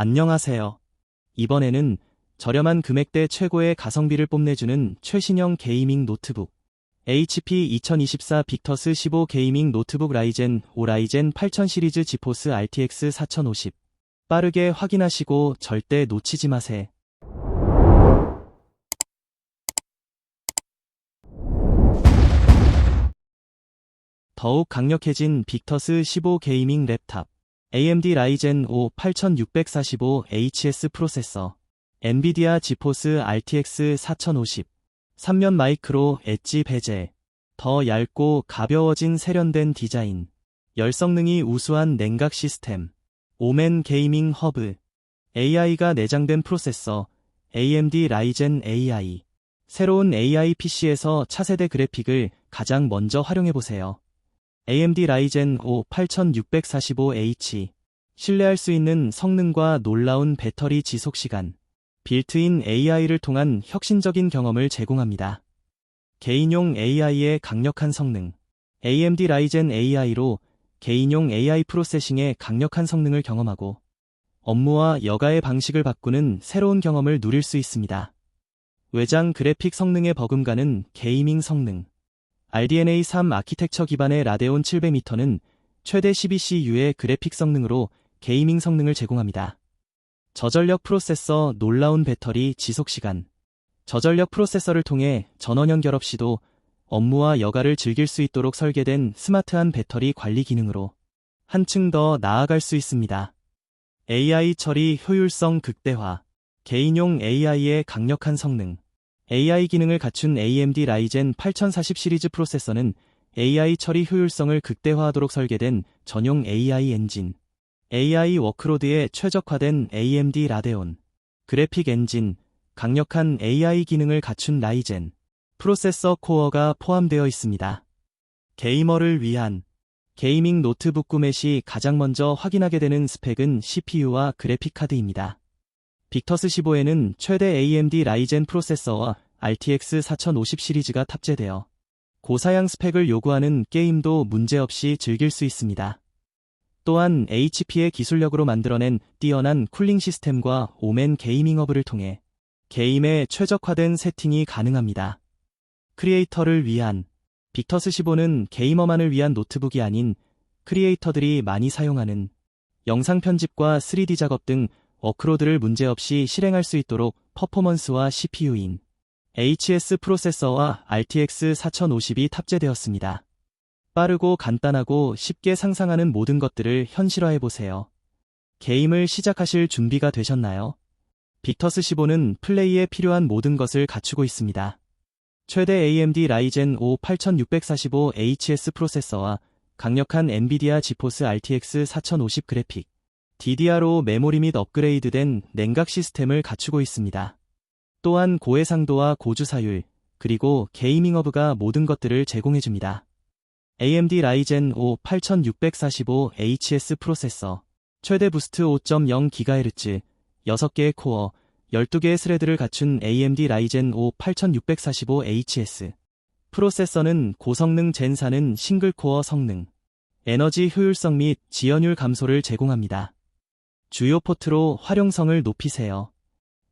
안녕하세요. 이번에는 저렴한 금액대 최고의 가성비를 뽐내주는 최신형 게이밍 노트북 HP 2024 빅터스 15 게이밍 노트북 라이젠 5 라이젠 8000 시리즈 지포스 RTX 4050 빠르게 확인하시고 절대 놓치지 마세요. 더욱 강력해진 빅터스 15 게이밍 랩탑 AMD 라이젠 5 8645HS 프로세서 엔비디아 지포스 RTX 4050 3면 마이크로 엣지 베젤 더 얇고 가벼워진 세련된 디자인 열성능이 우수한 냉각 시스템 오멘 게이밍 허브 AI가 내장된 프로세서 AMD 라이젠 AI 새로운 AI PC에서 차세대 그래픽을 가장 먼저 활용해보세요. AMD 라이젠 5 8645H 신뢰할 수 있는 성능과 놀라운 배터리 지속 시간 빌트인 AI를 통한 혁신적인 경험을 제공합니다. 개인용 AI의 강력한 성능 AMD 라이젠 AI로 개인용 AI 프로세싱의 강력한 성능을 경험하고 업무와 여가의 방식을 바꾸는 새로운 경험을 누릴 수 있습니다. 외장 그래픽 성능의 버금가는 게이밍 성능 RDNA 3 아키텍처 기반의 라데온 700m는 최대 12CU의 그래픽 성능으로 게이밍 성능을 제공합니다. 저전력 프로세서 놀라운 배터리 지속 시간 저전력 프로세서를 통해 전원 연결 없이도 업무와 여가를 즐길 수 있도록 설계된 스마트한 배터리 관리 기능으로 한층 더 나아갈 수 있습니다. AI 처리 효율성 극대화 개인용 AI의 강력한 성능 AI 기능을 갖춘 AMD 라이젠 8040 시리즈 프로세서는 AI 처리 효율성을 극대화하도록 설계된 전용 AI 엔진, AI 워크로드에 최적화된 AMD 라데온, 그래픽 엔진, 강력한 AI 기능을 갖춘 라이젠, 프로세서 코어가 포함되어 있습니다. 게이머를 위한 게이밍 노트북 구매 시 가장 먼저 확인하게 되는 스펙은 CPU와 그래픽 카드입니다. 빅터스 15에는 최대 AMD 라이젠 프로세서와 RTX 4050 시리즈가 탑재되어 고사양 스펙을 요구하는 게임도 문제없이 즐길 수 있습니다. 또한 HP의 기술력으로 만들어낸 뛰어난 쿨링 시스템과 오멘 게이밍 허브를 통해 게임에 최적화된 세팅이 가능합니다. 크리에이터를 위한 빅터스 15는 게이머만을 위한 노트북이 아닌 크리에이터들이 많이 사용하는 영상 편집과 3D 작업 등 워크로드를 문제없이 실행할 수 있도록 퍼포먼스와 CPU인 HS 프로세서와 RTX 4050이 탑재되었습니다. 빠르고 간단하고 쉽게 상상하는 모든 것들을 현실화해보세요. 게임을 시작하실 준비가 되셨나요? 빅터스 15는 플레이에 필요한 모든 것을 갖추고 있습니다. 최대 AMD 라이젠 5 8645HS 프로세서와 강력한 엔비디아 지포스 RTX 4050 그래픽, DDR5 메모리 및 업그레이드된 냉각 시스템을 갖추고 있습니다. 또한 고해상도와 고주사율, 그리고 게이밍 허브가 모든 것들을 제공해줍니다. AMD 라이젠 5 8645HS 프로세서, 최대 부스트 5.0GHz, 6개의 코어, 12개의 스레드를 갖춘 AMD 라이젠 5 8645HS. 프로세서는 고성능 젠4는 싱글코어 성능, 에너지 효율성 및 지연율 감소를 제공합니다. 주요 포트로 활용성을 높이세요.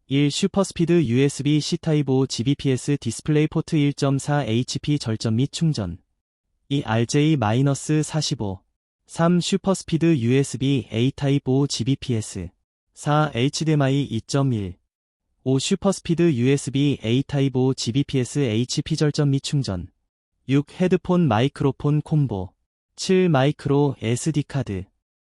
1. 슈퍼스피드 USB-C 타입 5 GBPS 디스플레이 포트 1.4 HP 절전 및 충전 2. RJ-45 3. 슈퍼스피드 USB-A 타입 5 GBPS 4. HDMI 2.1 5. 슈퍼스피드 USB-A 타입 5 GBPS HP 절전 및 충전 6. 헤드폰 마이크로폰 콤보 7. 마이크로 SD카드